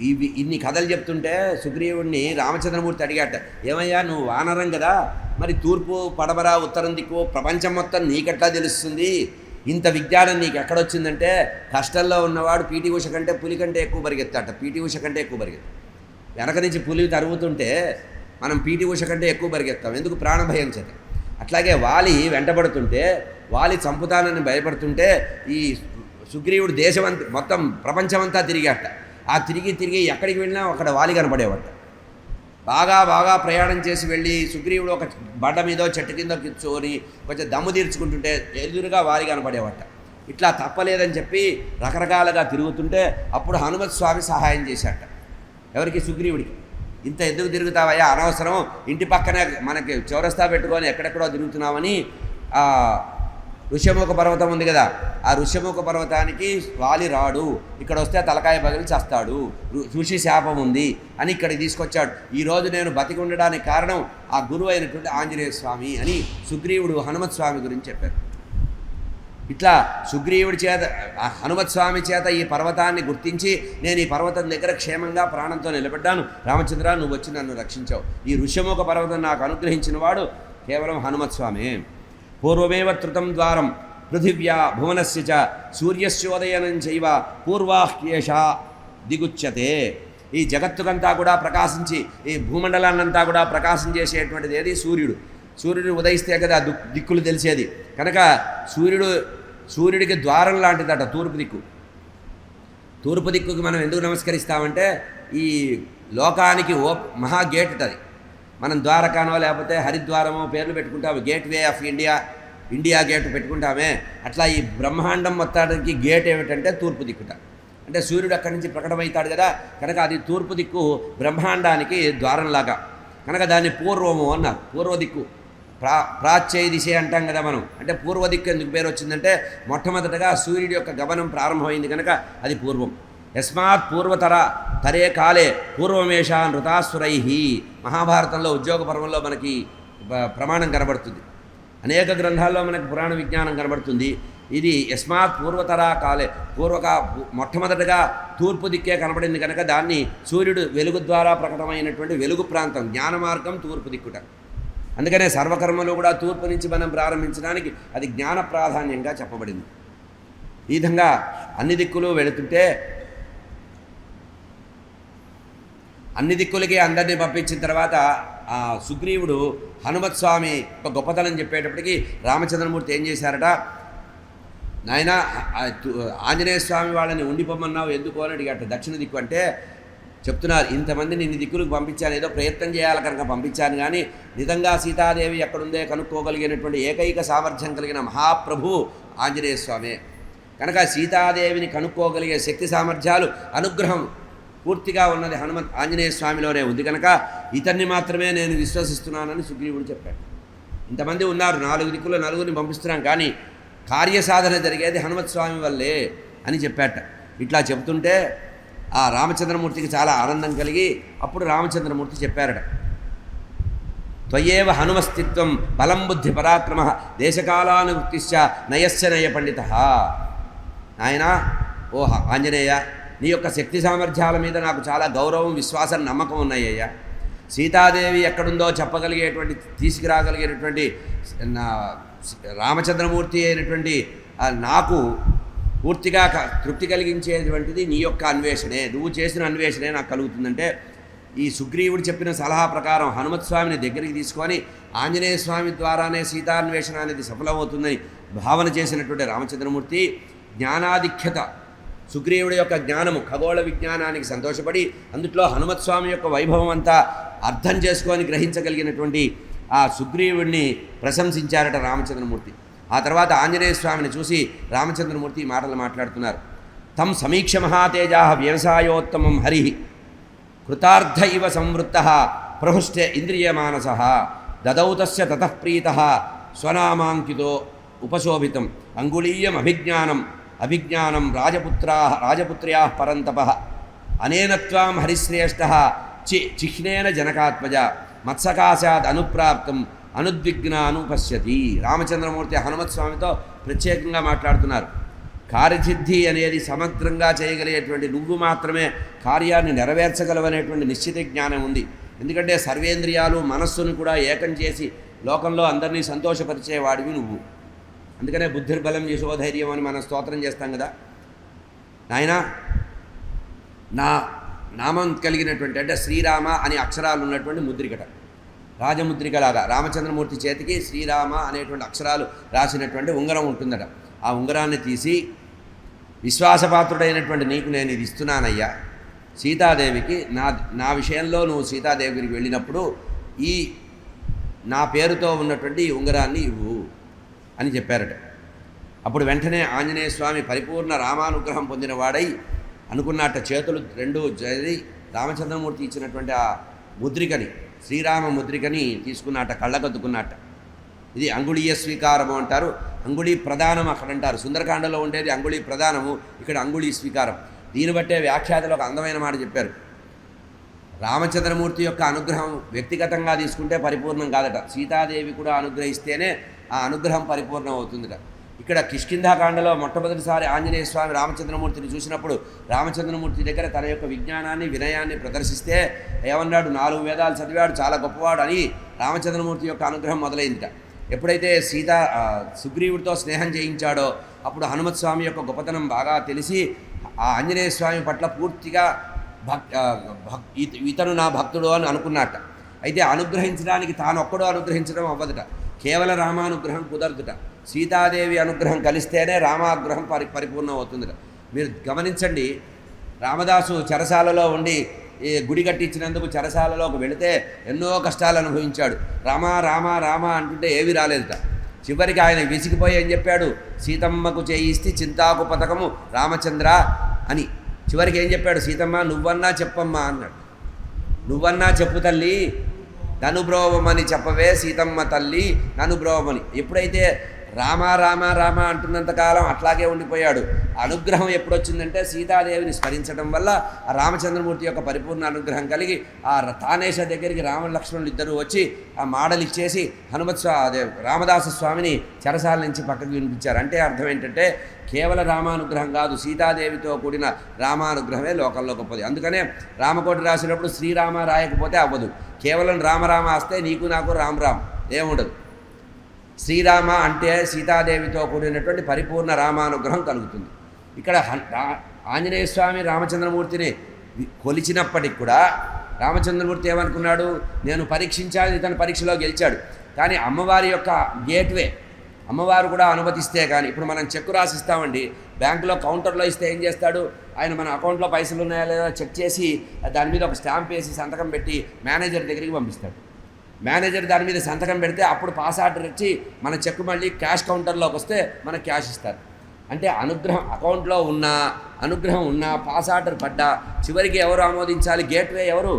ఇవి ఇన్ని కథలు చెప్తుంటే సుగ్రీవుడిని రామచంద్రమూర్తి అడిగాట ఏమయ్యా నువ్వు వానరం కదా? మరి తూర్పు పడమరా ఉత్తరం దిక్కు ప్రపంచం మొత్తం నీకెట్లా తెలుస్తుంది? ఇంత విజ్ఞానం నీకు ఎక్కడొచ్చిందంటే కష్టంలో ఉన్నవాడు పీటీ ఉష కంటే పులి కంటే ఎక్కువ పరిగెత్తాట పీటీ ఉష కంటే ఎక్కువ పరిగెత్తా వెనక నుంచి పులి తరుగుతుంటే మనం పీటీ ఉష కంటే ఎక్కువ పరిగెత్తాం ఎందుకు ప్రాణభయం చేత? అట్లాగే వాలి వెంటబడుతుంటే వాలి చంపుతానని భయపడుతుంటే ఈ సుగ్రీవుడు దేశమంతా మొత్తం ప్రపంచమంతా తిరిగాట. ఆ తిరిగి తిరిగి ఎక్కడికి వెళ్ళినా అక్కడ వాలి కనపడేవాడు. బాగా బాగా ప్రయాణం చేసి వెళ్ళి సుగ్రీవుడు ఒక బండ మీదో చెట్టు కింద కూర్చొని కొంచెం దమ్ము తీర్చుకుంటుంటే ఎదురుగా వాలి కనపడేవాట. ఇట్లా తప్పలేదని చెప్పి రకరకాలుగా తిరుగుతుంటే అప్పుడు హనుమత్ స్వామి సహాయం చేశాట. ఎవరికి? సుగ్రీవుడికి. ఇంత ఎందుకు తిరుగుతావయ్యా? అనవసరం. ఇంటి పక్కనే మనకి చౌరస్తా పెట్టుకొని ఎక్కడెక్కడో తిరుగుతున్నామని ఋషముఖ ఋష్యముఖ పర్వతం ఉంది కదా ఆ ఋష్యముఖ పర్వతానికి వాలి రాడు. ఇక్కడ వస్తే తలకాయ పగిలి చేస్తాడు. ఋషి శాపం ఉంది అని ఇక్కడికి తీసుకొచ్చాడు. ఈరోజు నేను బతికి ఉండడానికి కారణం ఆ గురువు అయినటువంటి ఆంజనేయ స్వామి అని సుగ్రీవుడు హనుమత్ స్వామి గురించి చెప్పారు. ఇట్లా సుగ్రీవుడి చేత హనుమత్ స్వామి చేత ఈ పర్వతాన్ని గుర్తించి నేను ఈ పర్వతం దగ్గర క్షేమంగా ప్రాణంతో నిలబడ్డాను. రామచంద్ర నువ్వు వచ్చి నన్ను రక్షించావు. ఈ ఋష్యముఖ పర్వతం నాకు అనుగ్రహించిన వాడు కేవలం హనుమత్ స్వామి. పూర్వమేవ త్రుతం ద్వారం పృథివ్యా భువనస్య చ సూర్యస్యోదయనం చైవ పూర్వాహ్యేష దిగుచ్యతే ఈ జగత్తుకంతా కూడా ప్రకాశించి ఈ భూమండలాన్నంతా కూడా ప్రకాశం చేసేటువంటిది ఏది? సూర్యుడు. సూర్యుడు ఉదయిస్తే కదా దిక్కులు తెలిసేది. కనుక సూర్యుడు సూర్యుడికి ద్వారం లాంటిదట తూర్పు దిక్కు. తూర్పు దిక్కుకి మనం ఎందుకు నమస్కరిస్తామంటే ఈ లోకానికి ఓ మహా గేట్ అది మనం ద్వారకానో లేకపోతే హరిద్వారమో పేర్లు పెట్టుకుంటాము. Gateway of India India gate పెట్టుకుంటామే. అట్లా ఈ బ్రహ్మాండం మొత్తానికి గేట్ ఏమిటంటే తూర్పు దిక్కుట. అంటే సూర్యుడు అక్కడి నుంచి ప్రకటమవుతాడు కదా కనుక అది తూర్పు దిక్కు బ్రహ్మాండానికి ద్వారంలాగా. కనుక దాన్ని పూర్వము అన్నారు పూర్వ దిక్కు. ప్రా ప్రాచ్యయ దిశ అంటాం కదా మనం. అంటే పూర్వ దిక్కు ఎందుకు పేరు వచ్చిందంటే మొట్టమొదటగా సూర్యుడి యొక్క గమనం ప్రారంభమైంది కనుక అది పూర్వం. యస్మాత్ పూర్వతర తరే కాలే పూర్వమేషా నృతాసురై మహాభారతంలో ఉద్యోగ పర్వంలో మనకి ప్రమాణం కనబడుతుంది. అనేక గ్రంథాల్లో మనకి పురాణ విజ్ఞానం కనబడుతుంది. ఇది యస్మాత్ పూర్వతరా కాలే పూర్వక మొట్టమొదటగా తూర్పు దిక్కే కనబడింది కనుక దాన్ని సూర్యుడు వెలుగు ద్వారా ప్రకటమైనటువంటి వెలుగు ప్రాంతం జ్ఞాన మార్గం తూర్పు దిక్కుట. అందుకనే సర్వకర్మలు కూడా తూర్పు నుంచి మనం ప్రారంభించడానికి అది జ్ఞాన ప్రాధాన్యంగా చెప్పబడింది. ఈ విధంగా అన్ని దిక్కులు వెళుతుంటే అన్ని దిక్కులకి అందరినీ పంపించిన తర్వాత ఆ సుగ్రీవుడు హనుమత్ స్వామి ఒక గొప్పతనం చెప్పేటప్పటికి రామచంద్రమూర్తి ఏం చేశారట? నాయన ఆంజనేయ స్వామి వాళ్ళని ఉండిపోమన్నావు ఎందుకు? అని అడిగాట. దక్షిణ దిక్కు అంటే చెప్తున్నారు ఇంతమందిని నిన్ను దిక్కులకు పంపించాను ఏదో ప్రయత్నం చేయాలి కనుక పంపించాను కానీ నిజంగా సీతాదేవి ఎక్కడుందే కనుక్కోగలిగినటువంటి ఏకైక సామర్థ్యం కలిగిన మహాప్రభు ఆంజనేయ స్వామి. కనుక సీతాదేవిని కనుక్కోగలిగే శక్తి సామర్థ్యాలు అనుగ్రహం పూర్తిగా ఉన్నది హనుమంత్ ఆంజనేయ స్వామిలోనే ఉంది కనుక ఇతన్ని మాత్రమే నేను విశ్వసిస్తున్నానని సుగ్రీవుడు చెప్పాడు. ఇంతమంది ఉన్నారు నాలుగు దిక్కులో నలుగురిని పంపిస్తున్నాం కానీ కార్యసాధన జరిగేది హనుమత్ స్వామి వల్లే అని చెప్పాట. ఇట్లా చెబుతుంటే ఆ రామచంద్రమూర్తికి చాలా ఆనందం కలిగి అప్పుడు రామచంద్రమూర్తి చెప్పారట. త్వయేవ హనుమస్తిత్వం బలం బుద్ధి పరాక్రమ దేశకాలానువృత్తిశ్చ నయస్య నయ పండిత. నాయనా ఓహ ఆంజనేయ నీ యొక్క శక్తి సామర్థ్యాల మీద నాకు చాలా గౌరవం విశ్వాసం నమ్మకం ఉన్నాయ్యా. సీతాదేవి ఎక్కడుందో చెప్పగలిగేటువంటి తీసుకురాగలిగేటటువంటి నా రామచంద్రమూర్తి అయినటువంటి నాకు పూర్తిగా తృప్తి కలిగించేటువంటిది నీ యొక్క అన్వేషణే. నువ్వు చేసిన అన్వేషణే నాకు కలుగుతుందంటే ఈ సుగ్రీవుడు చెప్పిన సలహా ప్రకారం హనుమత్ స్వామిని దగ్గరికి తీసుకొని ఆంజనేయ స్వామి ద్వారానే సీతాన్వేషణ అనేది సఫలమవుతుందని భావన చేసినటువంటి రామచంద్రమూర్తి జ్ఞానాధిక్యత సుగ్రీవుడి యొక్క జ్ఞానము ఖగోళ విజ్ఞానానికి సంతోషపడి అందుట్లో హనుమత్ స్వామి యొక్క వైభవం అంతా అర్థం చేసుకొని గ్రహించగలిగినటువంటి ఆ సుగ్రీవుడిని ప్రశంసించారట రామచంద్రమూర్తి. ఆ తర్వాత ఆంజనేయ స్వామిని చూసి రామచంద్రమూర్తి ఈ మాటలు మాట్లాడుతున్నారు. తం సమీక్ష మహాతేజా వ్యవసాయోత్తమం హరి కృతార్థ ఇవ సంవృత్త ప్రహృష్టే ఇంద్రియమానస దదౌ తస్య స్వనామాంకితో ఉపశోభితం. అంగుళీయమభిజ్ఞానం అభిజ్ఞానం రాజపుత్రా రాజపుత్ర్యా పరంతప. అనేన త్వాం హరిశ్రేష్ఠ చి చిహ్నేన జనకాత్మజ మత్సకాశాద్ అనుప్రాప్తం అనుద్విగ్న అనుపశ్యతి రామచంద్రమూర్తి హనుమత్ స్వామితో ప్రత్యేకంగా మాట్లాడుతున్నారు. కార్యసిద్ధి అనేది సమగ్రంగా చేయగలిగేటువంటి నువ్వు మాత్రమే కార్యాన్ని నెరవేర్చగలవనేటువంటి నిశ్చిత జ్ఞానం ఉంది. ఎందుకంటే సర్వేంద్రియాలు మనస్సును కూడా ఏకం చేసి లోకంలో అందరినీ సంతోషపరిచేవాడివి నువ్వు. అందుకనే బుద్ధిర్బలం యశోధైర్యం అని మనం స్తోత్రం చేస్తాం కదా. నాయనా నా నామం కలిగినటువంటి అంటే శ్రీరామ అనే అక్షరాలు ఉన్నటువంటి ముద్రికట. రాజముద్రికలాగా రామచంద్రమూర్తి చేతికి శ్రీరామ అనేటువంటి అక్షరాలు రాసినటువంటి ఉంగరం ఉంటుందట. ఆ ఉంగరాన్ని తీసి విశ్వాసపాత్రుడైనటువంటి నీకు నేను ఇది ఇస్తున్నానయ్యా. సీతాదేవికి నా నా విషయంలో నువ్వు సీతాదేవి దగ్గరికి వెళ్ళినప్పుడు ఈ నా పేరుతో ఉన్నటువంటి ఈ ఉంగరాన్ని ఇవ్వు. అని చెప్పారట. అప్పుడు వెంటనే ఆంజనేయ స్వామి పరిపూర్ణ రామానుగ్రహం పొందిన వాడై అనుకున్నట్ట చేతులు రెండు జరిగి రామచంద్రమూర్తి ఇచ్చినటువంటి ఆ ముద్రికని శ్రీరామ ముద్రికని తీసుకున్నట్ట కళ్ళకద్దుకున్నట్ట ఇది అంగుళీయ స్వీకారము అంటారు. అంగుళీ ప్రధానం అక్కడ అంటారు. సుందరకాండలో ఉండేది అంగుళీ ప్రధానము ఇక్కడ అంగుళీ స్వీకారం. దీన్ని బట్టే వ్యాఖ్యాతలు ఒక అందమైన మాట చెప్పారు. రామచంద్రమూర్తి యొక్క అనుగ్రహం వ్యక్తిగతంగా తీసుకుంటే పరిపూర్ణం కాదట. సీతాదేవి కూడా అనుగ్రహిస్తేనే ఆ అనుగ్రహం పరిపూర్ణం అవుతుందిట. ఇక్కడ కిష్కింధాకాండలో మొట్టమొదటిసారి ఆంజనేయ స్వామి రామచంద్రమూర్తిని చూసినప్పుడు రామచంద్రమూర్తి దగ్గర తన యొక్క విజ్ఞానాన్ని వినయాన్ని ప్రదర్శిస్తే ఏమన్నాడు? నాలుగు వేదాలు చదివాడు చాలా గొప్పవాడు అని రామచంద్రమూర్తి యొక్క అనుగ్రహం మొదలైందిట. ఎప్పుడైతే సీత సుగ్రీవుడితో స్నేహం చేయించాడో అప్పుడు హనుమత్ స్వామి యొక్క గొప్పతనం బాగా తెలిసి ఆ ఆంజనేయ స్వామి పట్ల పూర్తిగా భక్ భక్ ఇత- ఇతను నా భక్తుడు అని అనుకున్నట్ట అయితే అనుగ్రహించడానికి తాను ఒక్కడో అనుగ్రహించడం అవ్వదుట. కేవల రామానుగ్రహం కుదరదుట. సీతాదేవి అనుగ్రహం కలిస్తేనే రామాగ్రహం పరి పరిపూర్ణం అవుతుందిట మీరు గమనించండి రామదాసు చెరసాలలో ఉండి ఈ గుడి కట్టించినందుకు చెరసాలలోకి వెళితే ఎన్నో కష్టాలు అనుభవించాడు. రామ రామ రామ అంటుంటే ఏవి రాలేదుట. చివరికి ఆయన విసిగిపోయి ఏం చెప్పాడు? సీతమ్మకు చేయిస్తే చింతాకు పథకము రామచంద్ర అని. చివరికి ఏం చెప్పాడు? సీతమ్మ నువ్వన్నా చెప్పమ్మా అన్నాడు. నువ్వన్నా చెప్పు తల్లి ననుబ్రోవమని చెప్పవే సీతమ్మ తల్లి ననుబ్రోవమని. ఎప్పుడైతే రామ రామ రామ అంటున్నంతకాలం అట్లాగే ఉండిపోయాడు. అనుగ్రహం ఎప్పుడొచ్చిందంటే సీతాదేవిని స్మరించడం వల్ల ఆ రామచంద్రమూర్తి యొక్క పరిపూర్ణ అనుగ్రహం కలిగి ఆ ర- తానేశ దగ్గరికి రామ లక్ష్మణులు ఇద్దరు వచ్చి ఆ మాడలు ఇచ్చేసి హనుమత్ అదే రామదాస స్వామిని చెరసాల నుంచి పక్కకు వినిపించారు. అంటే అర్థం ఏంటంటే కేవల రామానుగ్రహం కాదు సీతాదేవితో కూడిన రామానుగ్రహమే లోకంలో గొప్పది. అందుకనే రామకోటి రాసినప్పుడు శ్రీరామ రాయకపోతే అవ్వదు. కేవలం రామరామ వస్తే నీకు నాకు రామ్ రామ్. ఏముండదు. శ్రీరామ అంటే సీతాదేవితో కూడినటువంటి పరిపూర్ణ రామానుగ్రహం కలుగుతుంది. ఇక్కడ ఆంజనేయ స్వామి రామచంద్రమూర్తిని కొలిచినప్పటికి కూడా రామచంద్రమూర్తి ఏమనుకున్నాడు? నేను పరీక్షించాలి తన పరీక్షలో గెలిచాడు. కానీ అమ్మవారి యొక్క గేట్వే. అమ్మవారు కూడా అనుమతిస్తే కానీ ఇప్పుడు మనం చెక్కు రాసిస్తామండి. బ్యాంకులో కౌంటర్లో ఇస్తే ఏం చేస్తాడు? ఆయన మన అకౌంట్లో పైసలు ఉన్నాయా లేదా చెక్ చేసి దాని మీద ఒక స్టాంప్ వేసి సంతకం పెట్టి మేనేజర్ దగ్గరికి పంపిస్తాడు. మేనేజర్ దాని మీద సంతకం పెడితే అప్పుడు పాస్ ఆర్డర్ ఇచ్చి మన చెక్ మళ్ళీ క్యాష్ కౌంటర్లోకి వస్తే మనకు క్యాష్ ఇస్తారు. అంటే అనుగ్రహం అకౌంట్లో ఉన్న అనుగ్రహం ఉన్న పాస్ ఆర్డర్ పడ్డా చివరికి ఎవరు ఆమోదించాలి? గేట్వే ఎవరు?